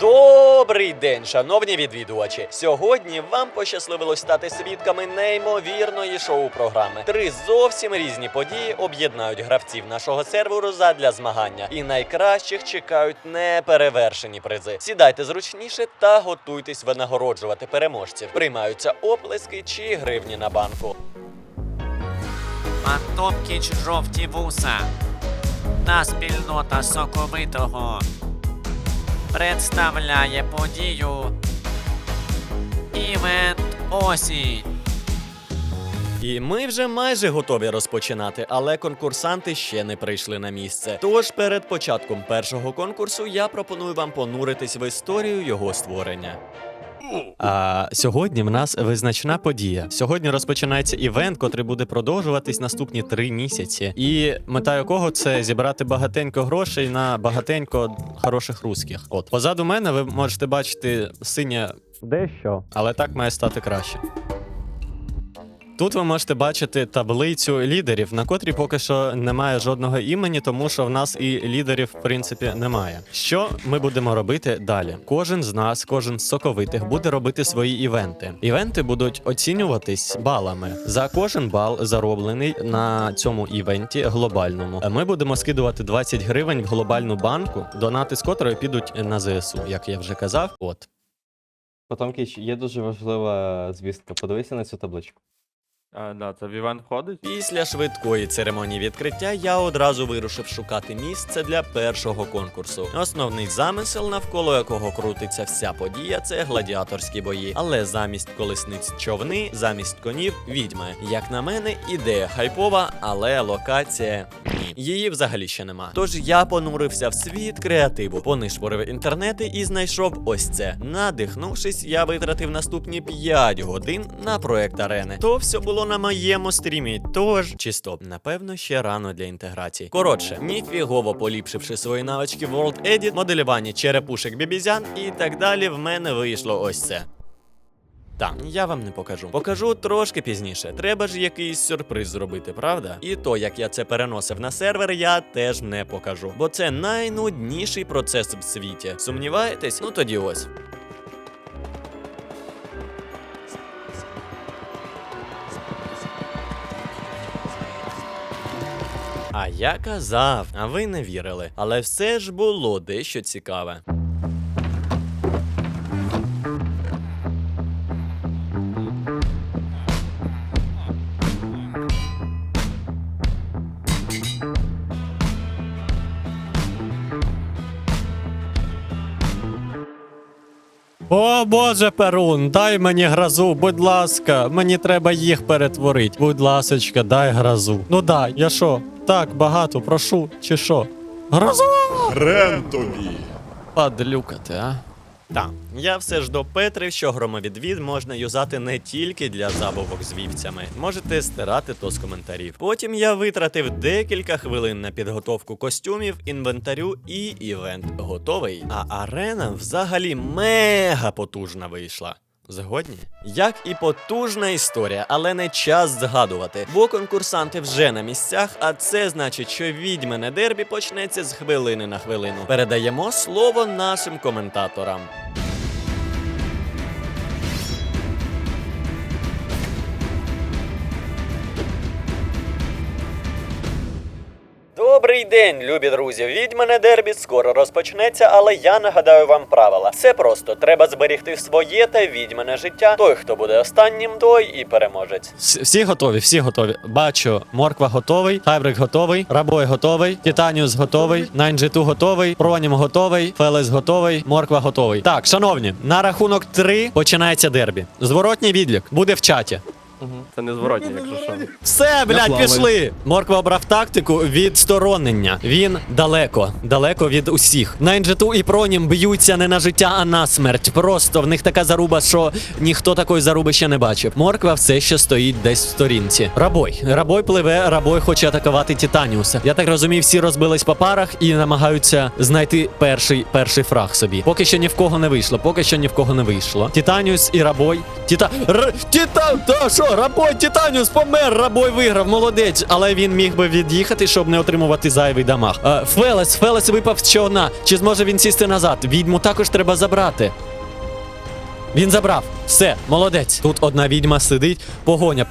Добрий день, шановні відвідувачі. Сьогодні вам пощасливилось стати свідками неймовірної шоу-програми. Три зовсім різні події об'єднають гравців нашого серверу задля змагання, і найкращих чекають неперевершені призи. Сідайте зручніше та готуйтесь винагороджувати переможців. Приймаються оплески чи гривні на банку. Антопкіч жовті вуса та спільнота соковитого представляє подію Івент Осінь. І ми вже майже готові розпочинати, але конкурсанти ще не прийшли на місце. Тож перед початком першого конкурсу я пропоную вам понуритись в історію його створення. А сьогодні в нас визначна подія. Сьогодні розпочинається івент, котрий буде продовжуватись наступні три місяці, і мета якого це зібрати багатенько грошей на багатенько хороших русських. От позаду мене ви можете бачити синє дещо, але так має стати краще. Тут ви можете бачити таблицю лідерів, на котрій поки що немає жодного імені, тому що в нас і лідерів, в принципі, немає. Що ми будемо робити далі? Кожен з нас, кожен з соковитих, буде робити свої івенти. Івенти будуть оцінюватись балами. За кожен бал зароблений на цьому івенті глобальному. Ми будемо скидувати 20 гривень в глобальну банку, донати з котрої підуть на ЗСУ, як я вже казав. От. Потомкіч, є дуже важлива звістка. Подивися на цю табличку. А, да, це в входить? Після швидкої церемонії відкриття я одразу вирушив шукати місце для першого конкурсу. Основний замисел, навколо якого крутиться вся подія, це гладіаторські бої. Але замість колесниць човни, замість конів відьми. Як на мене, ідея хайпова, але локація ні. Її взагалі ще нема. Тож я понурився в світ креативу, понишпорив інтернети і знайшов ось це. Надихнувшись, я витратив наступні 5 годин на проект арени. То все було на моєму стрімі. Тож чи стоп, напевно, ще рано для інтеграції. Коротше, ніфігово поліпшивши свої навички в World Edit, моделювання черепушек бібізян і так далі, в мене вийшло ось це. Так, я вам не покажу. Покажу трошки пізніше. Треба ж якийсь сюрприз зробити, правда? І то, як я це переносив на сервер, я теж не покажу. Бо це найнудніший процес в світі. Сумніваєтесь? Ну тоді ось. А я казав, а ви не вірили. Але все ж було дещо цікаве. О боже, Перун, дай мені грозу, будь ласка, мені треба їх перетворити. Будь ласочка, дай грозу. Ну дай, я що? Так багато, прошу, чи що? Грозу! Хрен тобі! Падлюкати, а? Так, я все ж допетрив, що громовідвід можна юзати не тільки для забавок з вівцями. Можете стирати то з коментарів. Потім я витратив декілька хвилин на підготовку костюмів, інвентарю і івент готовий. А арена взагалі мега потужна вийшла. Згодні? Як і потужна історія, але не час згадувати, бо конкурсанти вже на місцях, а це значить, що відьмине дербі почнеться з хвилини на хвилину. Передаємо слово нашим коментаторам. Добрий день, любі друзі. Відьмине дербі скоро розпочнеться, але я нагадаю вам правила. Це просто треба зберігти своє та відьмине життя. Той, хто буде останнім, той і переможець. Всі готові, всі готові. Бачу, морква готовий, хайбрик готовий, рабой готовий, Титаніус готовий, Найнджиту готовий, Пронім готовий, Фелес готовий, морква готовий. Так, шановні, на рахунок три починається дербі. Зворотній відлік буде в чаті. Це не зворотні, якщо що. Все, блядь, пішли. Морква обрав тактику відсторонення. Він далеко, далеко від усіх. Найнджету і Пронім б'ються не на життя, а на смерть. Просто в них така заруба, що ніхто такої заруби ще не бачив. Морква все ще стоїть десь в сторінці. Рабой. Рабой пливе, рабой хоче атакувати Титаніуса. Я так розумію, всі розбились по парах і намагаються знайти перший перший фраг собі. Поки що ні в кого не вийшло, поки що ні в кого не вийшло. Титаніус і рабой. Тіта. Р... Тіта. Та що Все, Рабой Титаніус помер, Рабой виграв, молодець. Але він міг би від'їхати, щоб не отримувати зайвий дамаг. Е, Фелес, Фелес випав з човна. Чи зможе він сісти назад? Відьму також треба забрати. Він забрав. Все, молодець. Тут одна відьма сидить, погоня.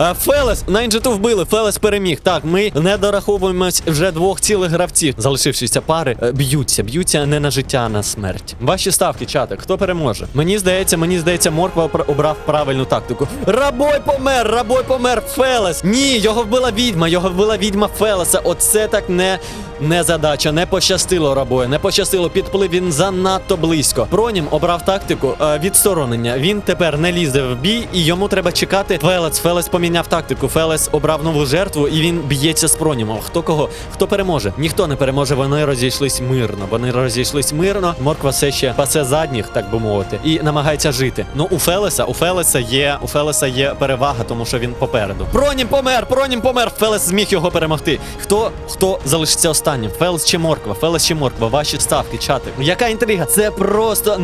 Е, Фелес, на інжиту вбили, Фелес переміг. Так, ми не дораховуємось вже двох цілих гравців. Залишившися пари, е, б'ються, б'ються не на життя, а на смерть. Ваші ставки, чатик, хто переможе? Мені здається, мені здається, Морква обрав правильну тактику. Рабой помер, рабой помер, Фелес. Ні, його вбила відьма, його вбила відьма Фелеса. Оце так не, не задача, не пощастило рабою, не пощастило. Підплив він занадто близько. Пронім обрав тактику е, відсторонення. Він тепер не лізе в бій, і йому треба чекати. Фелес, Фелес поміняв тактику. Фелес обрав нову жертву, і він б'ється з пронімом. Хто кого? Хто переможе? Ніхто не переможе. Вони розійшлись мирно. Вони розійшлись мирно. Морква все ще пасе задніх, так би мовити, і намагається жити. Ну у Фелеса, у Фелеса є у Фелеса є перевага, тому що він попереду. Пронім помер, пронім помер. Фелес зміг його перемогти. Хто хто залишиться останнім? Фелес чи Морква? Фелес чи Морква? Ваші ставки, чати. Яка інтрига? Це просто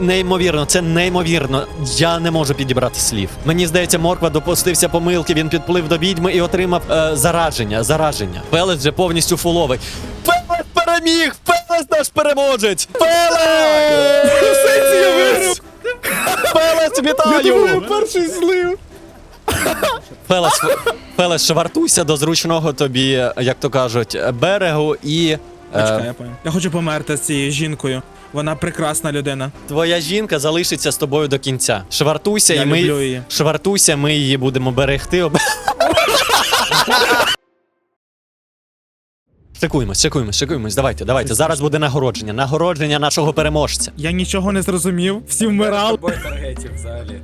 неймовірно. Це неймовірно. Я не можу підібрати слів. Мені здається, Морква допустився помилки. Він підплив до відьми і отримав е, зараження. Зараження. Фелес вже повністю фуловий. Фелес переміг! Фелес наш переможець! Фелес! Фелес, вітаю! перший злив. Фелес, Фелес, швартуйся до зручного тобі, як то кажуть, берегу і. Чекай, Е, я. Я хочу померти з цією жінкою. Вона прекрасна людина. твоя жінка залишиться з тобою до кінця. Швартуйся, Я і ми люблю її. швартуйся, ми її будемо берегти. Об- шикуємось, шикуємось. Давайте, давайте. Зараз буде нагородження. Нагородження нашого переможця. Я нічого не зрозумів. Всі вмирали. Бой таргетів взагалі.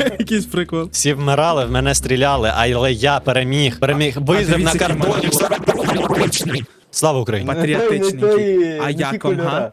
Якийсь прикол. Всі вмирали, в мене стріляли, але я переміг. Переміг. Вижив на дивіться, який кордоні. Слава Україні! Патріотичненький. А як вам, га?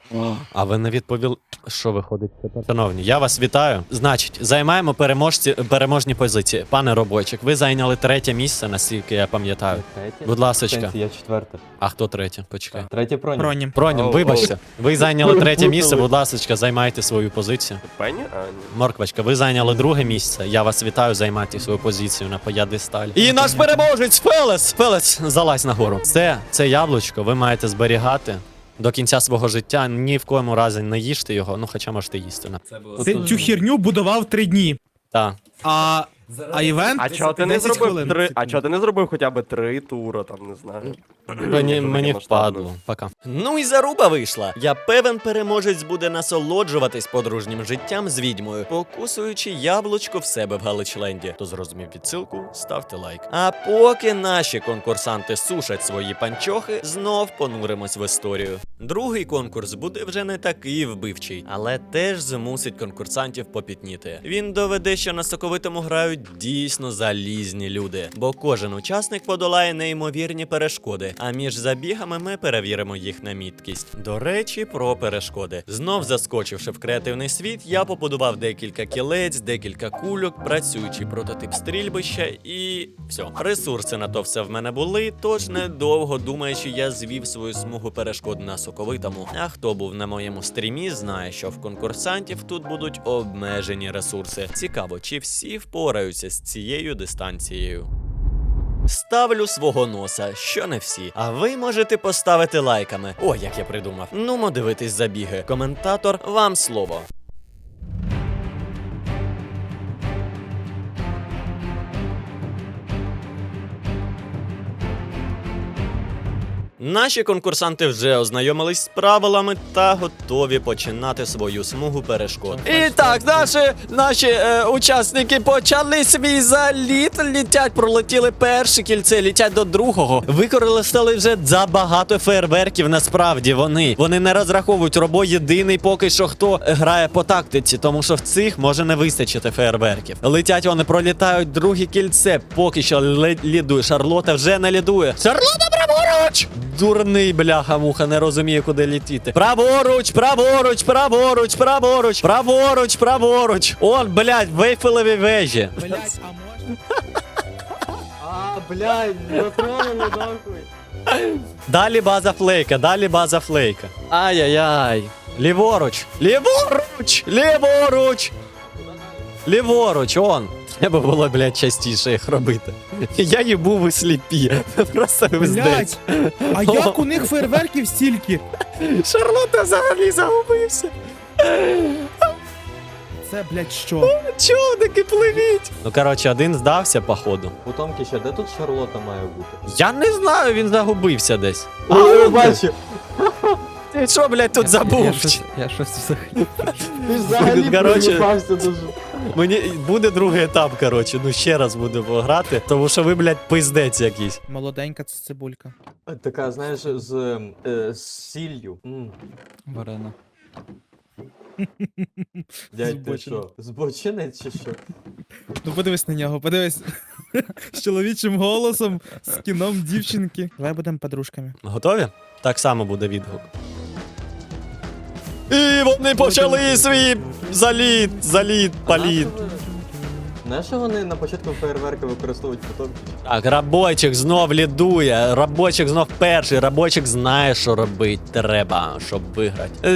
А ви не відповіли, що виходить тепер? Шановні, я вас вітаю. Значить, займаємо переможці, переможні позиції. Пане Робойчик, ви зайняли третє місце, наскільки я пам'ятаю. Будь ласочка. Я четверте. А хто третє? Почекай. Третє бронь. Броні. Пронім, Оу, вибачте. Ви зайняли третє місце, будь ласочка, займайте свою позицію. Пені? А, ні. Морквачка, ви зайняли друге місце. Я вас вітаю, займайте свою позицію на поядисталі. І наш переможець Фелес! Фелес, залазь нагору. Це, це яблучко, ви маєте зберігати. До кінця свого життя ні в коєму разі не їжте його, ну хоча можете їсти. Це було Ти цю херню будував три дні. Та. А, а івент? А чого ти не 10 зробив хвилин. три? А чого ти не зробив хоча б три тура, там не знаю. Мені, мені впадло. Пока. Ну і заруба вийшла. Я певен, переможець буде насолоджуватись подружнім життям з відьмою, покусуючи яблучко в себе в Галичленді. Хто зрозумів відсилку, ставте лайк. А поки наші конкурсанти сушать свої панчохи, знов понуримось в історію. Другий конкурс буде вже не такий вбивчий, але теж змусить конкурсантів попітніти. Він доведе, що на соковитому грають дійсно залізні люди, бо кожен учасник подолає неймовірні перешкоди. А між забігами ми перевіримо їх на міткість. До речі, про перешкоди. Знов заскочивши в креативний світ, я побудував декілька кілець, декілька кульок, працюючий прототип стрільбища і все. Ресурси на то все в мене були, тож недовго думаючи, я звів свою смугу перешкод на соковитому. А хто був на моєму стрімі, знає, що в конкурсантів тут будуть обмежені ресурси. Цікаво, чи всі впораються з цією дистанцією. Ставлю свого носа, що не всі. А ви можете поставити лайками. О, як я придумав. Нумо дивитись забіги. Коментатор, вам слово. Наші конкурсанти вже ознайомились з правилами та готові починати свою смугу перешкод. І так, наші, наші е, учасники почали свій заліт. Літять, пролетіли перше кільце, літять до другого. Використали вже забагато фейерверків. Насправді вони вони не розраховують робо єдиний поки що хто грає по тактиці, тому що в цих може не вистачити фейерверків. Летять вони, пролітають друге кільце. Поки що лідує. Шарлота вже не лідує. Шарлота праворуч! Дурний бляха-муха, не розуміє, куди літіти. Праворуч, праворуч, праворуч, праворуч, праворуч, праворуч. Он, блядь, вейфелеві вежі. Блять, а можна? А, блядь, затронули нахуй. Далі база флейка, далі база флейка. Ай-яй-яй. Ліворуч, ліворуч, ліворуч. Ліворуч, он. Треба було, блядь, частіше їх робити. Я їбу ви сліпі. Просто виздець. Блять, а як у них фейерверків стільки? Шарлота взагалі загубився. Це, блять, що? Човники пливіть. Ну, коротше, один здався, походу. У Томки ще де тут Шарлота має бути? Я не знаю, він загубився десь. О, я бачу! Ти що, блядь, тут забув? Я щось, я щось взагалі. Ти взагалі Коротше. проїбався дуже. Мені буде другий етап, коротше. Ну ще раз будемо грати, тому що ви, блядь, пиздець якийсь. Молоденька це цибулька. Така, знаєш, з, е, з сіллю. М. Варена. Дядь, ти Збочений. що? Збочинець чи що? Ну подивись на нього, подивись. З чоловічим голосом, з кіном дівчинки. Давай будемо подружками. Готові? Так само буде відгук. І вони почали свій заліт, заліт, політ. Знаєш, що вони на початку фейерверки використовують потомки? Так, рабочик знов лідує. Рабочик знов перший. Рабочик знає, що робити треба, щоб виграти.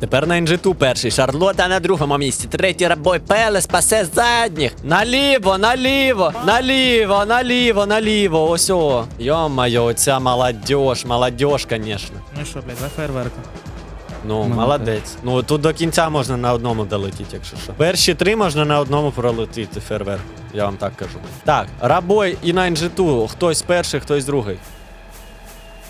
Тепер на інжиту перший. Шарлота на другому місці. Третій рабой Пеле спасе задніх. Наліво, наліво, наліво, наліво, наліво. Ось о. Йо-моє, оця молодіж, молодіж, звісно. Ну що, блядь, два фейерверка. Ну, Молодець. молодець. Ну тут до кінця можна на одному долетіти, якщо що. Перші три можна на одному пролетіти фейерверк. Я вам так кажу. Так, рабой і на інжиту. Хтось перший, хтось другий.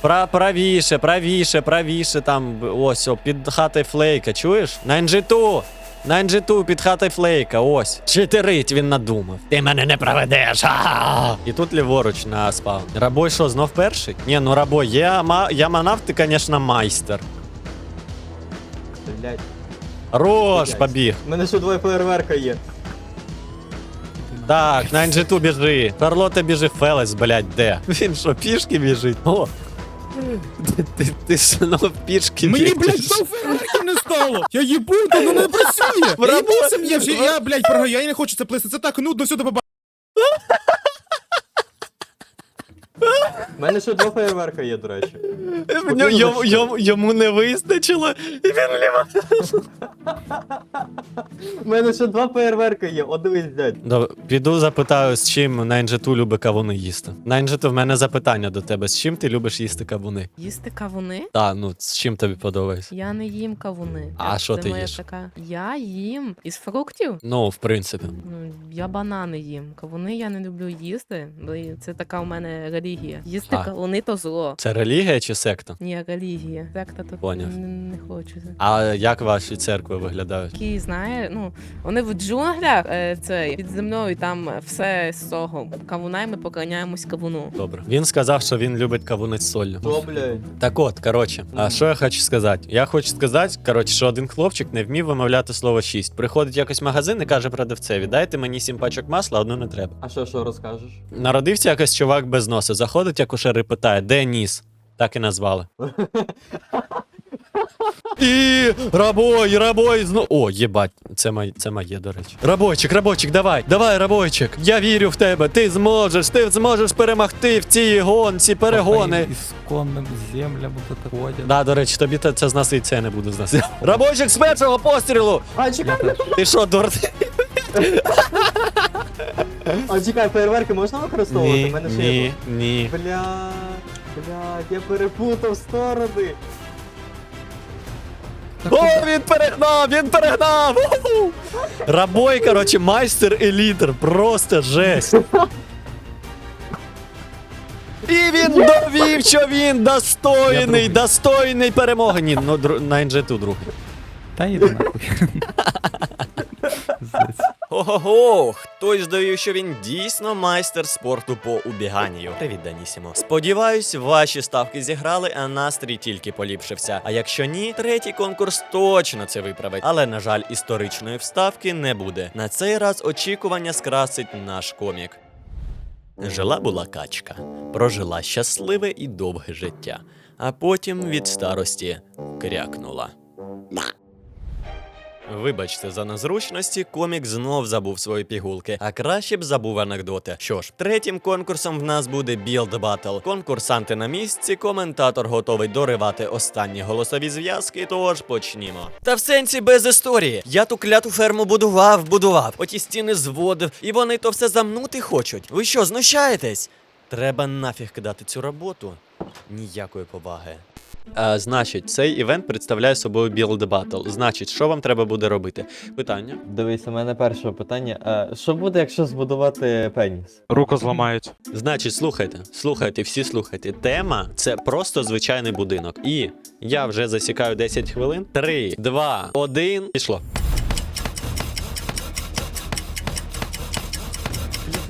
Пра правіше, правіше, правіше там. Ось, о, під хатою флейка, чуєш? На інжиту! На інжиту під хатою флейка, ось. Читерить він надумав. Ти мене не проведеш. а І тут ліворуч на спаун. Рабой що, знов перший? Ні, ну рабой, я, ма, я манав, ти, звісно, майстер. Блять. Рош, побіг. У мене ще двоє фейерверка є. Так, на інжиту біжи. Карлота біжи, Фелес, блядь, де? Він що, пішки біжить? О! Ти, ти, ти знов пішки Мені, біжиш. блядь, знов фейерверків не стало! Я їбу, воно не працює! Я їбу сім'я вже, я, блядь, програю, я не хочу це плести. це так нудно, сюди побачити. У мене ще два фейерверка є, до речі. Йому, йому, йому, йому не вистачило, і він ліво. У мене ще два фейерверка є, от дивись, дядь. Добре, піду запитаю, з чим на інжиту любить кавуни їсти. На інжиту в мене запитання до тебе. З чим ти любиш їсти кавуни? Їсти кавуни? Та, ну, з чим тобі подобається? Я не їм кавуни. А що це ти моя їш? Така... Я їм із фруктів. Ну, в принципі. Ну, я банани їм. Кавуни я не люблю їсти, бо це така у мене релігія. Їсти А. кавуни то зло. Це релігія чи секта? Ні, релігія. Секта тут Поняв. не, не хочу. А як ваші церкви виглядають? Такі, знає, ну вони в джунглях е, це під землею, там все з цього. Кавуна, і ми поклоняємось кавуну. Добре. Він сказав, що він любить кавуни з солью. Що, блядь? Так от, коротше, а що я хочу сказати? Я хочу сказати, коротше, що один хлопчик не вмів вимовляти слово шість. Приходить якось в магазин і каже продавцеві: дайте мені сім пачок масла, одну не треба. А що, що розкажеш? Народився якось чувак без носа. Заходить акушер і питає, де ніс? Так і назвали. І рабой, рабой зно. О, єбать, це моє, це моє, до речі. Рабойчик, рабойчик, давай, давай, рабойчик. Я вірю в тебе. Ти зможеш, ти зможеш перемогти в цій гонці, перегони. Ісконним землям ходять. Да, до речі, тобі це, це зносить, я не буду зносити. Рабочик з першого пострілу! А, чекай, Ти що, дурний? А чекай, фейерверки можна використовувати? У Ні, мене ще є. ні, ні. Бля, блядь, я перепутав сторони. О, він перегнав, він перегнав! Уху! Рабой, короче, майстер і лідер. Просто жесть. І він довів, що він достойний, достойний перемоги. Ні, ну дру- на інжету другий. Та йди нахуй. Зець. Ого, хтось довів, що він дійсно майстер спорту по убіганню. Привіт, Данісімо. Сподіваюсь, ваші ставки зіграли, а настрій тільки поліпшився. А якщо ні, третій конкурс точно це виправить. Але, на жаль, історичної вставки не буде. На цей раз очікування скрасить наш комік. Жила була качка, прожила щасливе і довге життя, а потім від старості крякнула. Вибачте за незручності, комік знов забув свої пігулки, а краще б забув анекдоти. Що ж, третім конкурсом в нас буде Build Battle. Конкурсанти на місці, коментатор готовий доривати останні голосові зв'язки, тож почнімо. Та в сенсі без історії. Я ту кляту ферму будував, будував, оті стіни зводив, і вони то все замнути хочуть. Ви що, знущаєтесь? Треба нафіг кидати цю роботу. Ніякої поваги. А, значить, цей івент представляє собою Build Battle. Значить, що вам треба буде робити? Питання. Дивись, у мене перше питання. А, що буде, якщо збудувати пеніс? Руку зламають. Значить, слухайте, слухайте, всі слухайте. Тема це просто звичайний будинок. І я вже засікаю 10 хвилин. 3, 2, 1. Пішло.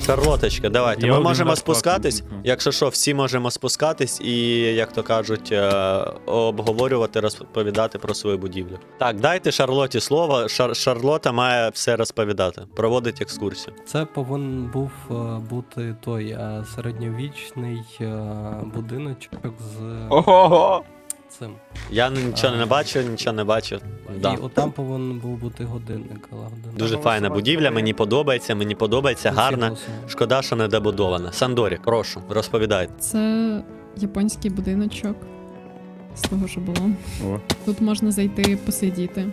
Шарлоточка, давайте. Ми можемо спускатись. Якщо що, всі можемо спускатись і, як то кажуть, е, обговорювати, розповідати про свою будівлю. Так, дайте Шарлоті слово. Шар- Шарлота має все розповідати. Проводить екскурсію. Це повинен був е, бути той е, середньовічний е, будиночок з Ого! Цим. Я нічого не бачу, нічого не бачу. Да. І отам повинен був бути годинник, але годинник. Дуже файна будівля, мені подобається, мені подобається, Усі гарна. голосуємо. Шкода, що не добудована. Сандорі, прошу, розповідайте. Це японський будиночок з того, що було. О. Тут можна зайти посидіти,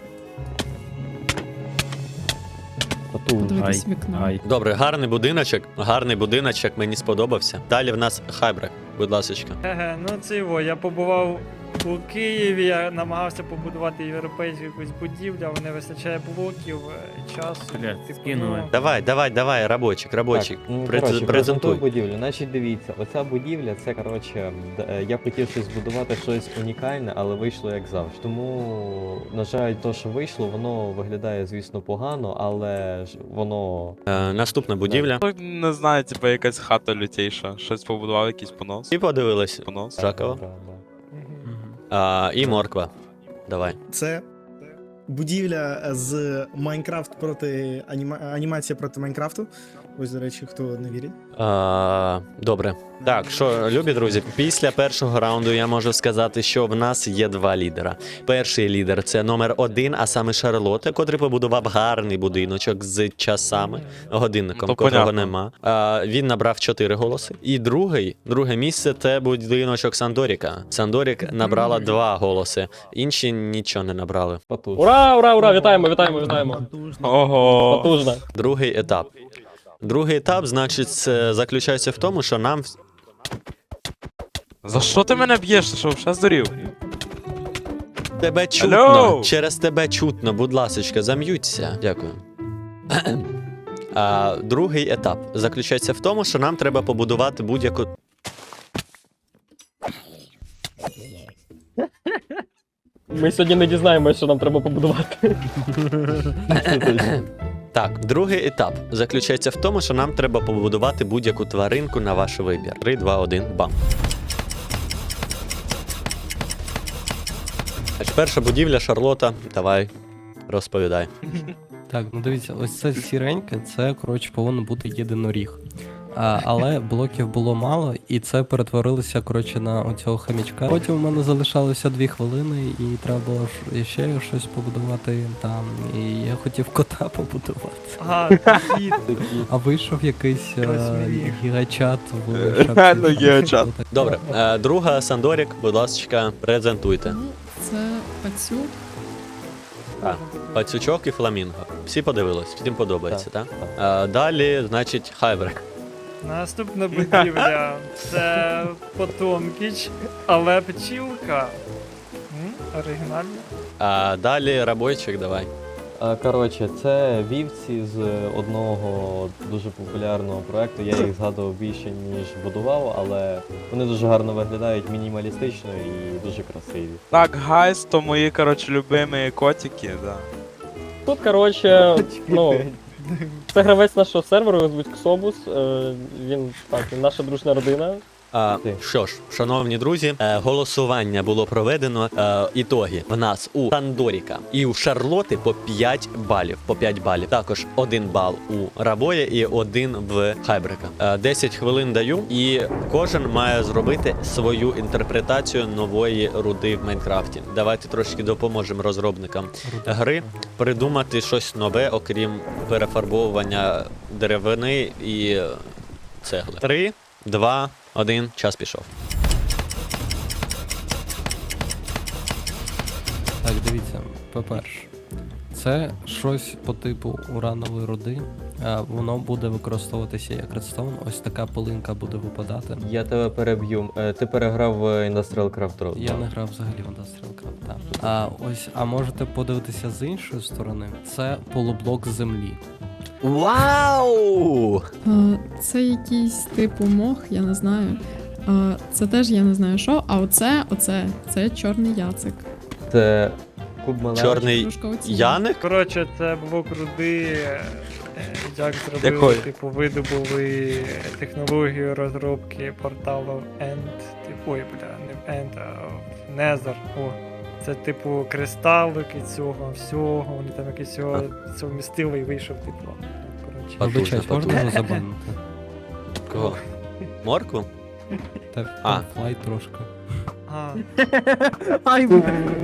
Потужно. подивитись в вікно. Добре, гарний будиночок, гарний будиночок, мені сподобався. Далі в нас хайбрек, будь ласочка. Еге, ну це його. Я побував у Києві, я намагався побудувати європейську якусь будівлю, але не вистачає блоків, е, часу. типу, ну, Давай, давай, давай, рабочик, рабочик. Так, ну, През- коротше, презентуй. будівлю. Значить, дивіться, оця будівля, це коротше, д- е, я хотів щось збудувати щось унікальне, але вийшло як завжди. Тому, на жаль, то, що вийшло, воно виглядає, звісно, погано, але ж воно. Е, наступна будівля. Не знаю, типу якась хата лютейша. Щось побудував, якийсь понос. І подивились. Понос. Жакова. Да, да. мгм. А, і морква. Давай. Це будівля з Майнкрафт проти аніма... анімація проти Майнкрафту. Ось, до речі, хто не вірить. А, добре. Так, що, любі друзі, після першого раунду я можу сказати, що в нас є два лідера. Перший лідер це номер один, а саме Шарлота, котрий побудував гарний будиночок з часами, годинником, Ну, котрого понятно. нема. А, він набрав чотири голоси. І другий, друге місце це будиночок Сандоріка. Сандорік набрала два голоси, інші нічого не набрали. Потужно. Ура, ура, ура! Вітаємо, вітаємо, вітаємо! Ого! Потужно. Другий етап. Другий етап, значить, це заключається в тому, що нам За що ти мене б'єш? Ти що, ще здурів? Тебе чутно. Алло! Через тебе чутно, будь ласочка, зам'ються. Дякую. А, другий етап заключається в тому, що нам треба побудувати будь-яку. Ми сьогодні не дізнаємося, що нам треба побудувати. Так, другий етап заключається в тому, що нам треба побудувати будь-яку тваринку на ваш вибір. 3, 2, 1, бам. Перша будівля Шарлота. Давай, розповідай. Так, ну дивіться, ось це сіреньке, це коротше повинен бути єдиноріг. А, але блоків було мало, і це перетворилося коротше на оцього хомячка. Потім у мене залишалося дві хвилини, і треба було ще щось побудувати там. І я хотів кота побудувати. Кіт. А вийшов якийсь е, гігачат в Реально гігачат. Добре, е, друга Сандорік, будь ласка, презентуйте. Ну, це пацюк. А, Пацючок і фламінго. Всі подивились, всім подобається, так? Е, далі, значить, хайбрек. Наступна будівля це Потомкіч, але пчілка. М, Оригінально. А далі рабойчик, давай. А, Коротше, це вівці з одного дуже популярного проекту. Я їх згадував більше, ніж будував, але вони дуже гарно виглядають мінімалістично і дуже красиві. Так, гайс, то мої, коротше, любимі котики, да. Тут, коротше, ну, це гравець нашого серверу, звуть Ксобус. Е, Він так, наша дружна родина. А, що ж, шановні друзі, е, голосування було проведено. Е, ітоги в нас у Сандоріка і у Шарлоти по 5 балів. По 5 балів. Також 1 бал у Рабоя і 1 в Хайбрика. Е, 10 хвилин даю, і кожен має зробити свою інтерпретацію нової руди в Майнкрафті. Давайте трошки допоможемо розробникам гри придумати щось нове, окрім перефарбовування деревини і цегли. Три, два, один, час пішов. Так, дивіться, по-перше, це щось по типу уранової руди. Воно буде використовуватися як редстоун. Ось така пилинка буде випадати. Я тебе переб'ю. Е, Ти переграв в Industrial Craft Road. Я не грав взагалі в Industrial Craft, так. А ось, а можете подивитися з іншої сторони. Це полублок землі. Вау! А, це якийсь типу мох, я не знаю. А, це теж я не знаю що. А оце, оце, це чорний яцик. Це куб малевич. Чорний. Яник? Коротше, це блок руди, е, як зробили, Якої? типу, видобули технологію розробки порталу End. Типу, ой, бля, не End, а Nether. О. Це типу кристалики цього всього, вони там якийсь цього совмістили і вийшов, типу. Коротше. Потужно, можна потужно. його забанити? Кого? Моркву? Та А. флай трошки. А,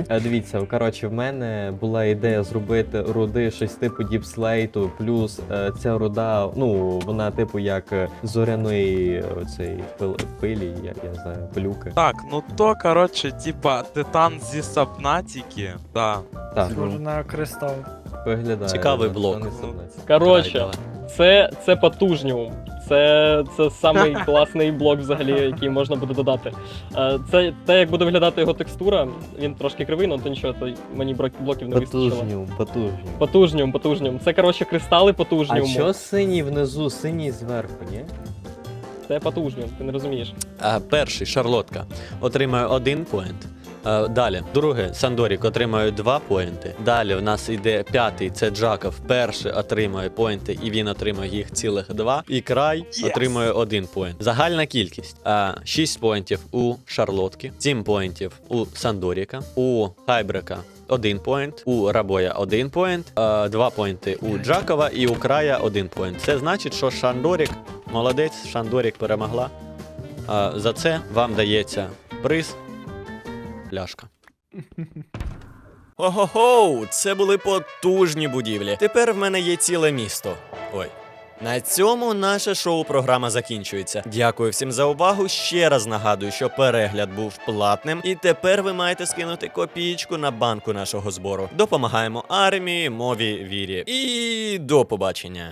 Е, Дивіться, коротше, в мене була ідея зробити руди щось типу діпслейту, плюс е, ця руда, ну, вона типу як е, зоряної оцей пил, пилі, я, я не знаю, пилюки. Так, ну то, коротше, типа, титан зі Сабнатіки, да. Так, схоже на кристал. виглядає. Цікавий блок. Коротше, це, це потужніум. Це, це самий класний блок, взагалі, який можна буде додати. Е, Це те, як буде виглядати його текстура. Він трошки кривий, але то нічого, то мені блоків не вистачило. Потужню, потужню. Потужніум, потужніум. Це коротше кристали А що синій внизу, синій зверху, ні? Це потужніум, ти не розумієш. А, перший Шарлотка отримає один поінт. А, далі, друге, Сандорік отримає два поінти. Далі в нас йде п'ятий, це Джаков. Перший отримує поінти, і він отримує їх цілих два. І край отримує один поінт. Загальна кількість: а, 6 поінтів у Шарлотки, 7 поінтів у Сандоріка, у Хайбрека. Один поінт, у Рабоя один поінт, а, два поінти у Джакова і у края один поінт. Це значить, що Шандорік молодець, Шандорік перемогла. За це вам дається приз пляшка. Ого-го, це були потужні будівлі. Тепер в мене є ціле місто. Ой. На цьому наша шоу-програма закінчується. Дякую всім за увагу. Ще раз нагадую, що перегляд був платним, і тепер ви маєте скинути копійку на банку нашого збору. Допомагаємо армії, мові, вірі. І до побачення.